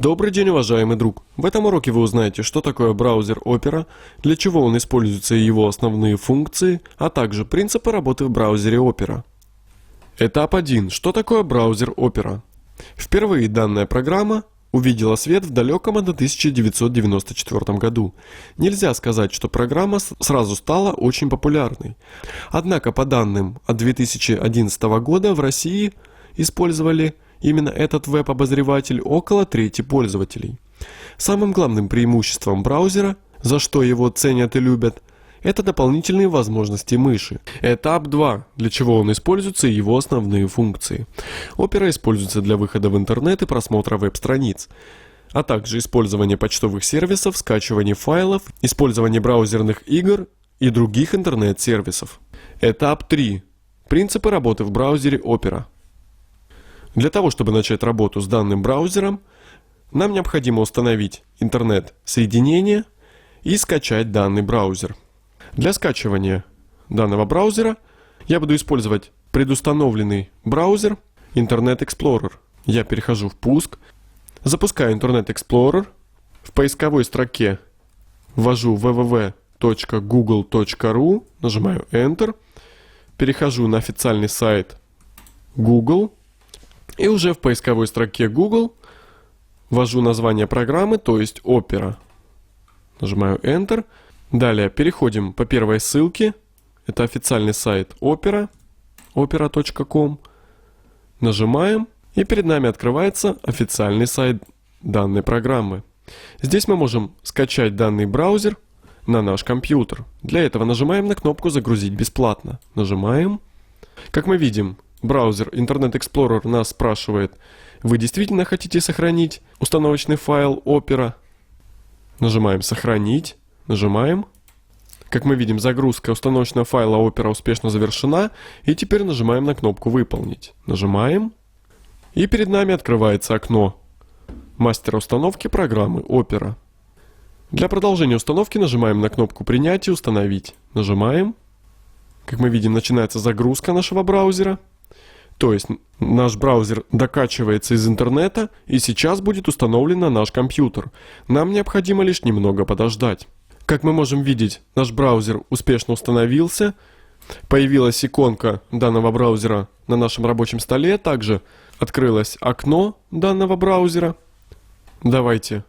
Добрый день, уважаемый друг! В этом уроке вы узнаете, что такое браузер Opera, для чего он используется и его основные функции, а также принципы работы в браузере Opera. Этап 1. Что такое браузер Opera? Впервые данная программа увидела свет в далеком 1994 году. Нельзя сказать, что программа сразу стала очень популярной. Однако по данным от 2011 года в России использовали именно этот веб-обозреватель около трети пользователей. Самым главным преимуществом браузера, за что его ценят и любят, это дополнительные возможности мыши. Этап 2, для чего он используется и его основные функции. Opera используется для выхода в интернет и просмотра веб-страниц, а также использование почтовых сервисов, скачивание файлов, использование браузерных игр и других интернет-сервисов. Этап 3. Принципы работы в браузере Opera. Для того, чтобы начать работу с данным браузером, нам необходимо установить интернет-соединение и скачать данный браузер. Для скачивания данного браузера я буду использовать предустановленный браузер Internet Explorer. Я перехожу в пуск, запускаю Internet Explorer, в поисковой строке ввожу www.google.ru, нажимаю Enter, перехожу на официальный сайт Google, и уже в поисковой строке Google ввожу название программы, то есть Opera. Нажимаю Enter. Далее переходим по первой ссылке. Это официальный сайт Opera, opera.com. Нажимаем, и перед нами открывается официальный сайт данной программы. Здесь мы можем скачать данный браузер на наш компьютер. Для этого нажимаем на кнопку «Загрузить бесплатно». Нажимаем. Как мы видим, браузер Internet Explorer нас спрашивает, вы действительно хотите сохранить установочный файл Opera? Нажимаем «Сохранить», нажимаем. Как мы видим, загрузка установочного файла Opera успешно завершена, и теперь нажимаем на кнопку «Выполнить». Нажимаем, и перед нами открывается окно мастера установки программы Opera. Для продолжения установки нажимаем на кнопку «Принять и установить». Нажимаем. Как мы видим, начинается загрузка нашего браузера – то есть наш браузер докачивается из интернета и сейчас будет установлен на наш компьютер. Нам необходимо лишь немного подождать. Как мы можем видеть, наш браузер успешно установился. Появилась иконка данного браузера на нашем рабочем столе. Также открылось окно данного браузера. Давайте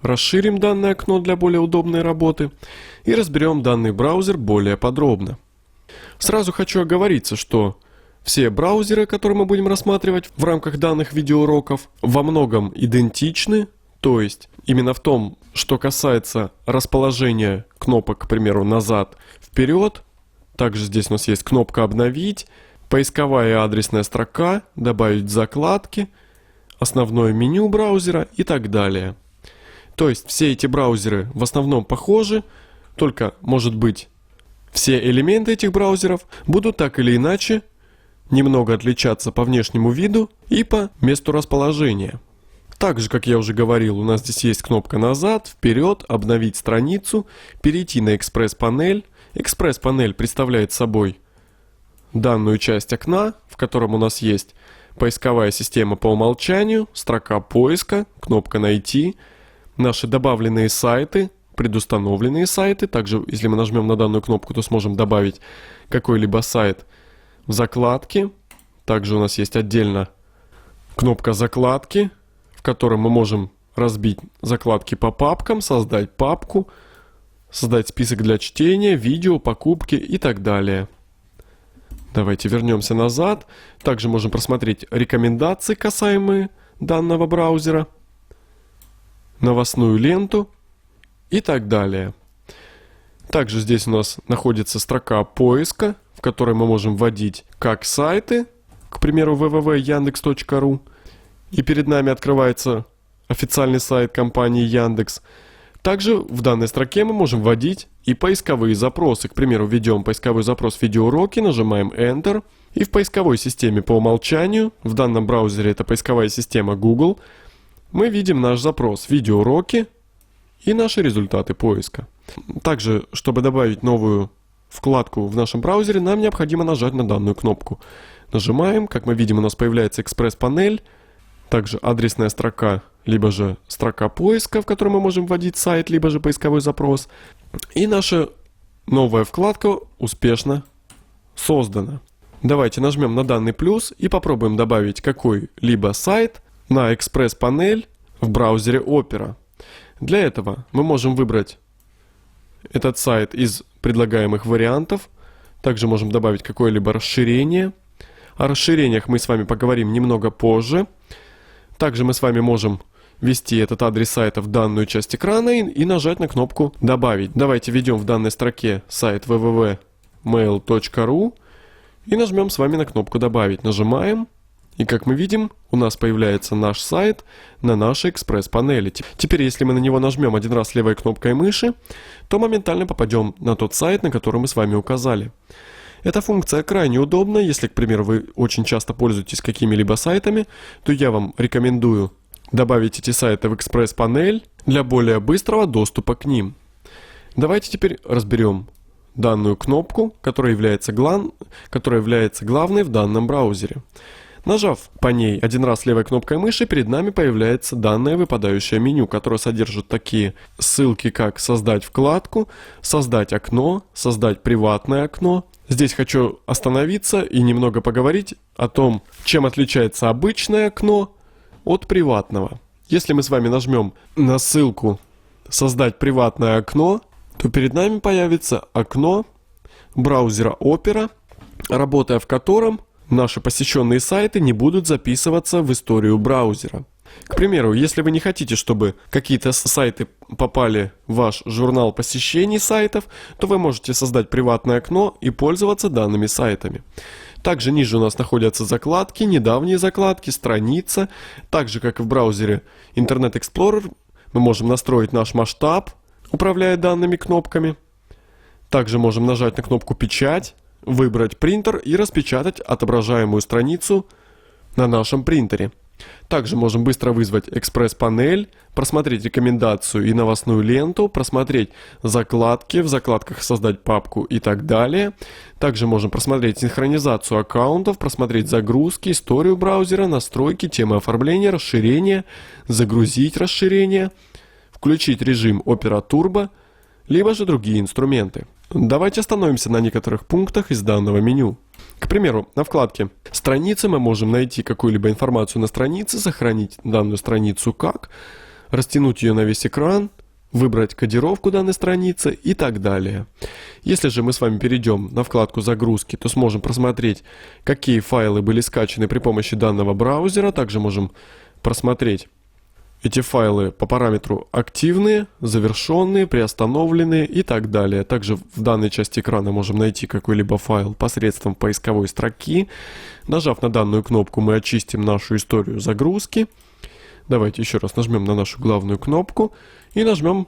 расширим данное окно для более удобной работы и разберем данный браузер более подробно. Сразу хочу оговориться, что все браузеры, которые мы будем рассматривать в рамках данных видеоуроков, во многом идентичны, то есть именно в том, что касается расположения кнопок, к примеру, назад, вперед, также здесь у нас есть кнопка «Обновить», поисковая адресная строка, добавить закладки, основное меню браузера и так далее. То есть все эти браузеры в основном похожи, только, может быть, все элементы этих браузеров будут так или иначе немного отличаться по внешнему виду и по месту расположения. Также, как я уже говорил, у нас здесь есть кнопка «Назад», «Вперед», «Обновить страницу», «Перейти на экспресс-панель». Экспресс-панель представляет собой данную часть окна, в котором у нас есть поисковая система по умолчанию, строка поиска, кнопка «Найти», наши добавленные сайты, предустановленные сайты. Также, если мы нажмем на данную кнопку, то сможем добавить какой-либо сайт – в закладке. Также у нас есть отдельно кнопка закладки, в которой мы можем разбить закладки по папкам, создать папку, создать список для чтения, видео, покупки и так далее. Давайте вернемся назад. Также можем просмотреть рекомендации, касаемые данного браузера, новостную ленту и так далее. Также здесь у нас находится строка поиска, в которой мы можем вводить как сайты, к примеру, www.yandex.ru, и перед нами открывается официальный сайт компании Яндекс. Также в данной строке мы можем вводить и поисковые запросы. К примеру, введем поисковой запрос видеоуроки, нажимаем Enter, и в поисковой системе по умолчанию, в данном браузере это поисковая система Google, мы видим наш запрос видеоуроки и наши результаты поиска. Также, чтобы добавить новую вкладку в нашем браузере, нам необходимо нажать на данную кнопку. Нажимаем, как мы видим, у нас появляется экспресс-панель, также адресная строка либо же строка поиска, в которой мы можем вводить сайт, либо же поисковой запрос. И наша новая вкладка успешно создана. Давайте нажмем на данный плюс и попробуем добавить какой-либо сайт на экспресс-панель в браузере Opera. Для этого мы можем выбрать этот сайт из предлагаемых вариантов. Также можем добавить какое-либо расширение. О расширениях мы с вами поговорим немного позже. Также мы с вами можем ввести этот адрес сайта в данную часть экрана и, и нажать на кнопку «Добавить». Давайте введем в данной строке сайт www.mail.ru и нажмем с вами на кнопку «Добавить». Нажимаем. И как мы видим, у нас появляется наш сайт на нашей экспресс-панели. Теперь, если мы на него нажмем один раз левой кнопкой мыши, то моментально попадем на тот сайт, на который мы с вами указали. Эта функция крайне удобна, если, к примеру, вы очень часто пользуетесь какими-либо сайтами, то я вам рекомендую добавить эти сайты в экспресс-панель для более быстрого доступа к ним. Давайте теперь разберем данную кнопку, которая является, глав... которая является главной в данном браузере. Нажав по ней один раз левой кнопкой мыши, перед нами появляется данное выпадающее меню, которое содержит такие ссылки, как «Создать вкладку», «Создать окно», «Создать приватное окно». Здесь хочу остановиться и немного поговорить о том, чем отличается обычное окно от приватного. Если мы с вами нажмем на ссылку «Создать приватное окно», то перед нами появится окно браузера Opera, работая в котором наши посещенные сайты не будут записываться в историю браузера. К примеру, если вы не хотите, чтобы какие-то сайты попали в ваш журнал посещений сайтов, то вы можете создать приватное окно и пользоваться данными сайтами. Также ниже у нас находятся закладки, недавние закладки, страница. Так же, как и в браузере Internet Explorer, мы можем настроить наш масштаб, управляя данными кнопками. Также можем нажать на кнопку «Печать», выбрать принтер и распечатать отображаемую страницу на нашем принтере. Также можем быстро вызвать экспресс-панель, просмотреть рекомендацию и новостную ленту, просмотреть закладки, в закладках создать папку и так далее. Также можем просмотреть синхронизацию аккаунтов, просмотреть загрузки, историю браузера, настройки, темы оформления, расширения, загрузить расширение, включить режим Opera Turbo, либо же другие инструменты. Давайте остановимся на некоторых пунктах из данного меню. К примеру, на вкладке «Страницы» мы можем найти какую-либо информацию на странице, сохранить данную страницу как, растянуть ее на весь экран, выбрать кодировку данной страницы и так далее. Если же мы с вами перейдем на вкладку «Загрузки», то сможем просмотреть, какие файлы были скачаны при помощи данного браузера. Также можем просмотреть эти файлы по параметру активные, завершенные, приостановленные и так далее. Также в данной части экрана можем найти какой-либо файл посредством поисковой строки. Нажав на данную кнопку, мы очистим нашу историю загрузки. Давайте еще раз нажмем на нашу главную кнопку и нажмем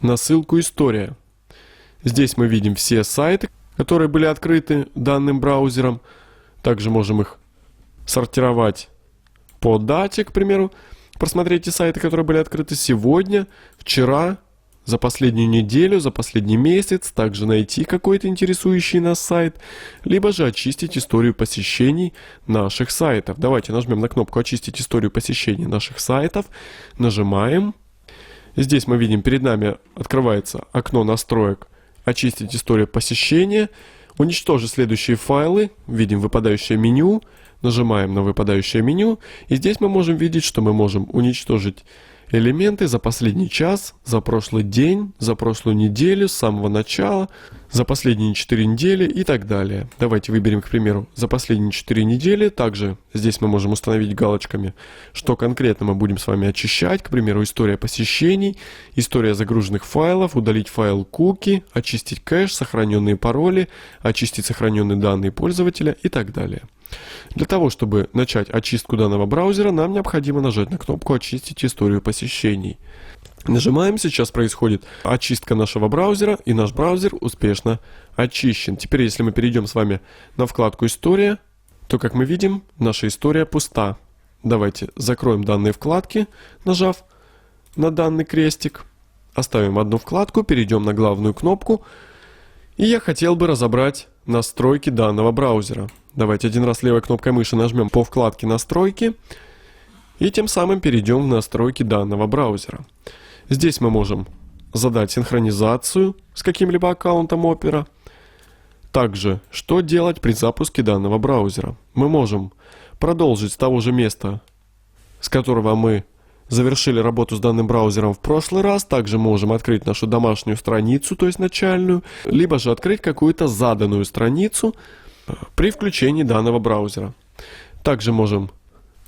на ссылку «История». Здесь мы видим все сайты, которые были открыты данным браузером. Также можем их сортировать по дате, к примеру просмотреть те сайты, которые были открыты сегодня, вчера, за последнюю неделю, за последний месяц, также найти какой-то интересующий нас сайт, либо же очистить историю посещений наших сайтов. Давайте нажмем на кнопку «Очистить историю посещений наших сайтов», нажимаем. Здесь мы видим, перед нами открывается окно настроек «Очистить историю посещения», уничтожить следующие файлы, видим выпадающее меню – Нажимаем на выпадающее меню, и здесь мы можем видеть, что мы можем уничтожить элементы за последний час, за прошлый день, за прошлую неделю, с самого начала, за последние 4 недели и так далее. Давайте выберем, к примеру, за последние 4 недели. Также здесь мы можем установить галочками, что конкретно мы будем с вами очищать. К примеру, история посещений, история загруженных файлов, удалить файл куки, очистить кэш, сохраненные пароли, очистить сохраненные данные пользователя и так далее. Для того, чтобы начать очистку данного браузера, нам необходимо нажать на кнопку «Очистить историю посещений». Нажимаем, сейчас происходит очистка нашего браузера, и наш браузер успешно очищен. Теперь, если мы перейдем с вами на вкладку «История», то, как мы видим, наша история пуста. Давайте закроем данные вкладки, нажав на данный крестик. Оставим одну вкладку, перейдем на главную кнопку. И я хотел бы разобрать настройки данного браузера. Давайте один раз левой кнопкой мыши нажмем по вкладке настройки. И тем самым перейдем в настройки данного браузера. Здесь мы можем задать синхронизацию с каким-либо аккаунтом Opera. Также, что делать при запуске данного браузера. Мы можем продолжить с того же места, с которого мы завершили работу с данным браузером в прошлый раз. Также можем открыть нашу домашнюю страницу, то есть начальную, либо же открыть какую-то заданную страницу э, при включении данного браузера. Также можем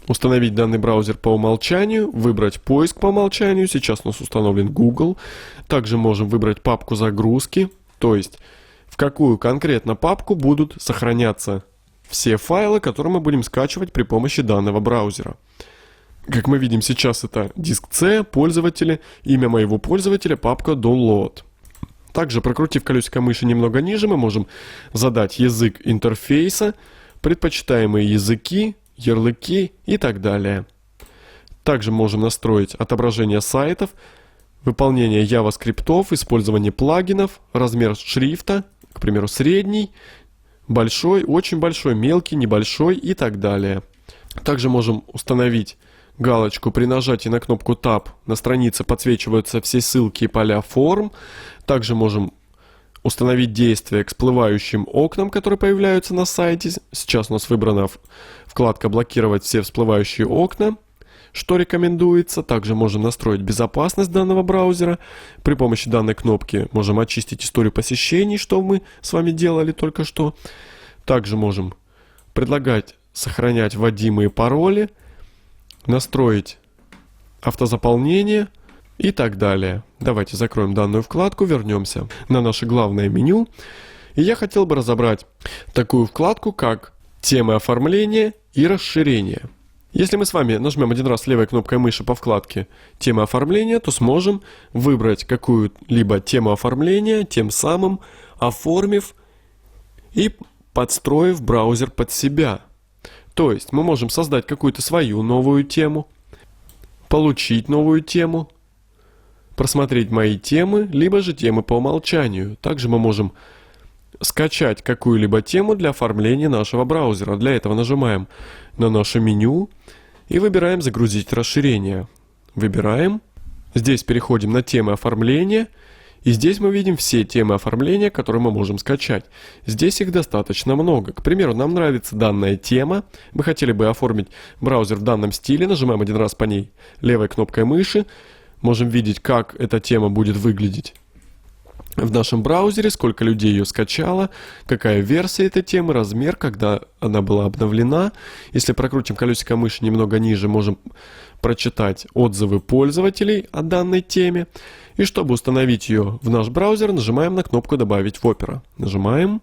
установить данный браузер по умолчанию, выбрать поиск по умолчанию, сейчас у нас установлен Google. Также можем выбрать папку загрузки, то есть в какую конкретно папку будут сохраняться все файлы, которые мы будем скачивать при помощи данного браузера. Как мы видим сейчас это диск C, пользователи, имя моего пользователя, папка download. Также прокрутив колесико мыши немного ниже, мы можем задать язык интерфейса, предпочитаемые языки, ярлыки и так далее. Также можем настроить отображение сайтов, выполнение JavaScript, использование плагинов, размер шрифта, к примеру, средний, большой, очень большой, мелкий, небольшой и так далее. Также можем установить галочку при нажатии на кнопку Tab. На странице подсвечиваются все ссылки и поля форм. Также можем установить действие к всплывающим окнам, которые появляются на сайте. Сейчас у нас выбрана вкладка «Блокировать все всплывающие окна», что рекомендуется. Также можем настроить безопасность данного браузера. При помощи данной кнопки можем очистить историю посещений, что мы с вами делали только что. Также можем предлагать сохранять вводимые пароли, настроить автозаполнение – и так далее. Давайте закроем данную вкладку, вернемся на наше главное меню. И я хотел бы разобрать такую вкладку, как темы оформления и расширения. Если мы с вами нажмем один раз левой кнопкой мыши по вкладке «Тема оформления», то сможем выбрать какую-либо тему оформления, тем самым оформив и подстроив браузер под себя. То есть мы можем создать какую-то свою новую тему, получить новую тему, просмотреть мои темы, либо же темы по умолчанию. Также мы можем скачать какую-либо тему для оформления нашего браузера. Для этого нажимаем на наше меню и выбираем «Загрузить расширение». Выбираем. Здесь переходим на темы оформления. И здесь мы видим все темы оформления, которые мы можем скачать. Здесь их достаточно много. К примеру, нам нравится данная тема. Мы хотели бы оформить браузер в данном стиле. Нажимаем один раз по ней левой кнопкой мыши можем видеть, как эта тема будет выглядеть в нашем браузере, сколько людей ее скачало, какая версия этой темы, размер, когда она была обновлена. Если прокрутим колесико мыши немного ниже, можем прочитать отзывы пользователей о данной теме. И чтобы установить ее в наш браузер, нажимаем на кнопку «Добавить в Opera». Нажимаем.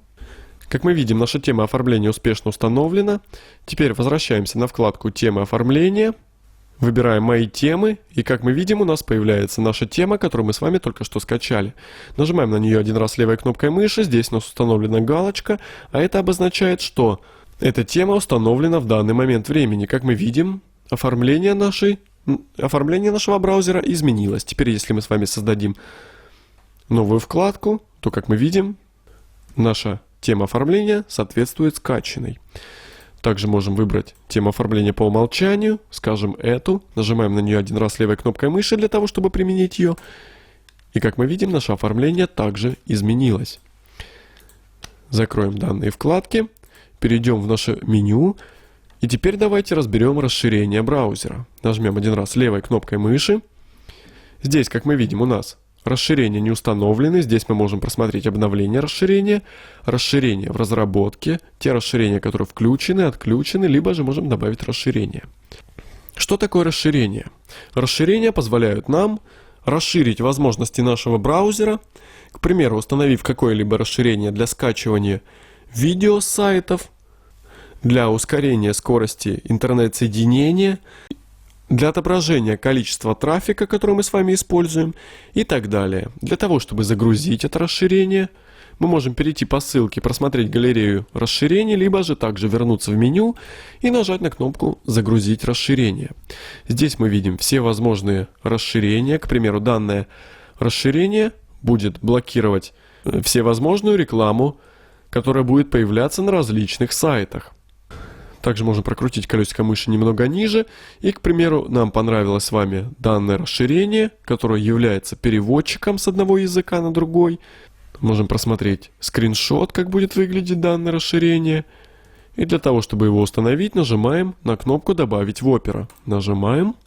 Как мы видим, наша тема оформления успешно установлена. Теперь возвращаемся на вкладку «Темы оформления». Выбираем «Мои темы», и как мы видим, у нас появляется наша тема, которую мы с вами только что скачали. Нажимаем на нее один раз левой кнопкой мыши, здесь у нас установлена галочка, а это обозначает, что эта тема установлена в данный момент времени. Как мы видим, оформление, нашей, оформление нашего браузера изменилось. Теперь, если мы с вами создадим новую вкладку, то, как мы видим, наша тема оформления соответствует скачанной. Также можем выбрать тему оформления по умолчанию, скажем эту, нажимаем на нее один раз левой кнопкой мыши для того, чтобы применить ее. И как мы видим, наше оформление также изменилось. Закроем данные вкладки, перейдем в наше меню. И теперь давайте разберем расширение браузера. Нажмем один раз левой кнопкой мыши. Здесь, как мы видим, у нас Расширения не установлены. Здесь мы можем просмотреть обновление расширения, расширение в разработке, те расширения, которые включены, отключены, либо же можем добавить расширение. Что такое расширение? Расширения позволяют нам расширить возможности нашего браузера, к примеру, установив какое-либо расширение для скачивания видео сайтов, для ускорения скорости интернет-соединения для отображения количества трафика, который мы с вами используем и так далее. Для того, чтобы загрузить это расширение, мы можем перейти по ссылке, просмотреть галерею расширений, либо же также вернуться в меню и нажать на кнопку «Загрузить расширение». Здесь мы видим все возможные расширения. К примеру, данное расширение будет блокировать э, все возможную рекламу, которая будет появляться на различных сайтах. Также можем прокрутить колесико мыши немного ниже. И, к примеру, нам понравилось с вами данное расширение, которое является переводчиком с одного языка на другой. Можем просмотреть скриншот, как будет выглядеть данное расширение. И для того, чтобы его установить, нажимаем на кнопку «Добавить в Opera». Нажимаем.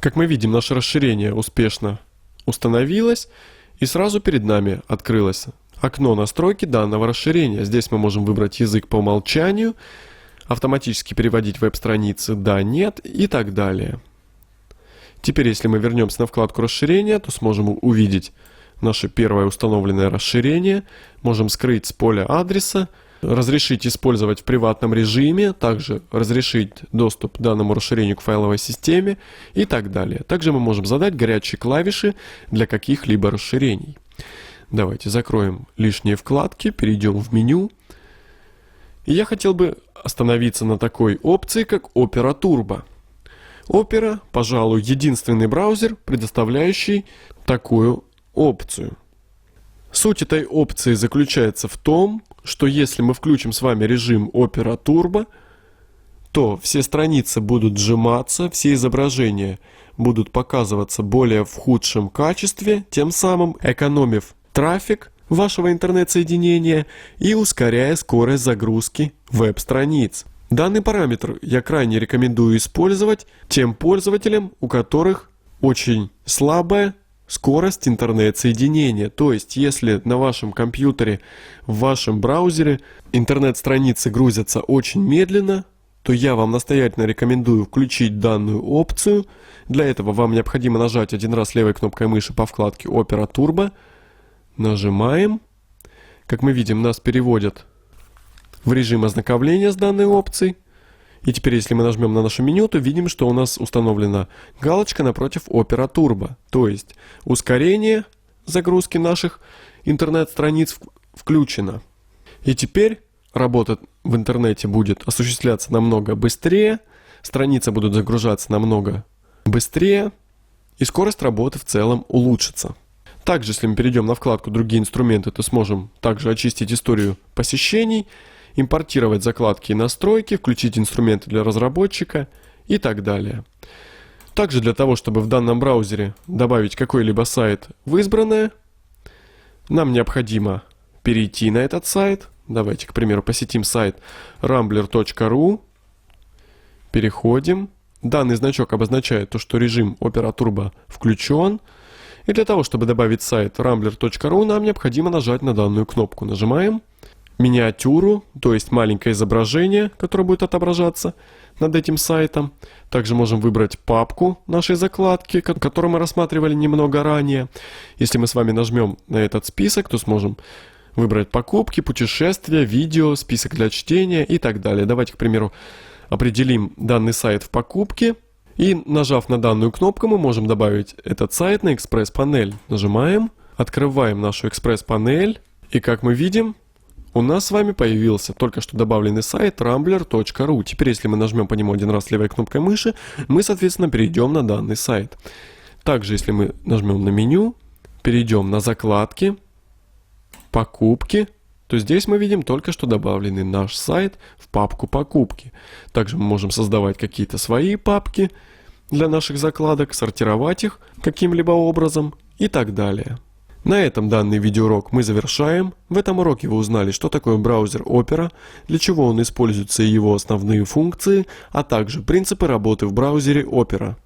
Как мы видим, наше расширение успешно установилось. И сразу перед нами открылось окно настройки данного расширения. Здесь мы можем выбрать язык по умолчанию, автоматически переводить веб-страницы «да», «нет» и так далее. Теперь, если мы вернемся на вкладку расширения, то сможем увидеть наше первое установленное расширение. Можем скрыть с поля адреса, разрешить использовать в приватном режиме, также разрешить доступ к данному расширению к файловой системе и так далее. Также мы можем задать горячие клавиши для каких-либо расширений. Давайте закроем лишние вкладки, перейдем в меню. И я хотел бы остановиться на такой опции, как Opera Turbo. Opera, пожалуй, единственный браузер, предоставляющий такую опцию. Суть этой опции заключается в том, что если мы включим с вами режим Opera Turbo, то все страницы будут сжиматься, все изображения будут показываться более в худшем качестве, тем самым экономив трафик вашего интернет-соединения и ускоряя скорость загрузки веб-страниц. Данный параметр я крайне рекомендую использовать тем пользователям, у которых очень слабая скорость интернет-соединения. То есть, если на вашем компьютере, в вашем браузере интернет-страницы грузятся очень медленно, то я вам настоятельно рекомендую включить данную опцию. Для этого вам необходимо нажать один раз левой кнопкой мыши по вкладке Opera Turbo – Нажимаем. Как мы видим, нас переводят в режим ознакомления с данной опцией. И теперь, если мы нажмем на наше меню, то видим, что у нас установлена галочка напротив Opera Turbo. То есть ускорение загрузки наших интернет-страниц включено. И теперь работа в интернете будет осуществляться намного быстрее, страницы будут загружаться намного быстрее, и скорость работы в целом улучшится. Также, если мы перейдем на вкладку «Другие инструменты», то сможем также очистить историю посещений, импортировать закладки и настройки, включить инструменты для разработчика и так далее. Также для того, чтобы в данном браузере добавить какой-либо сайт в избранное, нам необходимо перейти на этот сайт. Давайте, к примеру, посетим сайт rambler.ru. Переходим. Данный значок обозначает то, что режим Opera Turbo включен. И для того, чтобы добавить сайт rambler.ru, нам необходимо нажать на данную кнопку. Нажимаем миниатюру, то есть маленькое изображение, которое будет отображаться над этим сайтом. Также можем выбрать папку нашей закладки, которую мы рассматривали немного ранее. Если мы с вами нажмем на этот список, то сможем выбрать покупки, путешествия, видео, список для чтения и так далее. Давайте, к примеру, определим данный сайт в покупке – и нажав на данную кнопку, мы можем добавить этот сайт на экспресс-панель. Нажимаем, открываем нашу экспресс-панель. И как мы видим, у нас с вами появился только что добавленный сайт rambler.ru. Теперь, если мы нажмем по нему один раз левой кнопкой мыши, мы, соответственно, перейдем на данный сайт. Также, если мы нажмем на меню, перейдем на закладки, покупки, то здесь мы видим только что добавленный наш сайт в папку покупки. Также мы можем создавать какие-то свои папки для наших закладок, сортировать их каким-либо образом и так далее. На этом данный видеоурок мы завершаем. В этом уроке вы узнали, что такое браузер Opera, для чего он используется и его основные функции, а также принципы работы в браузере Opera.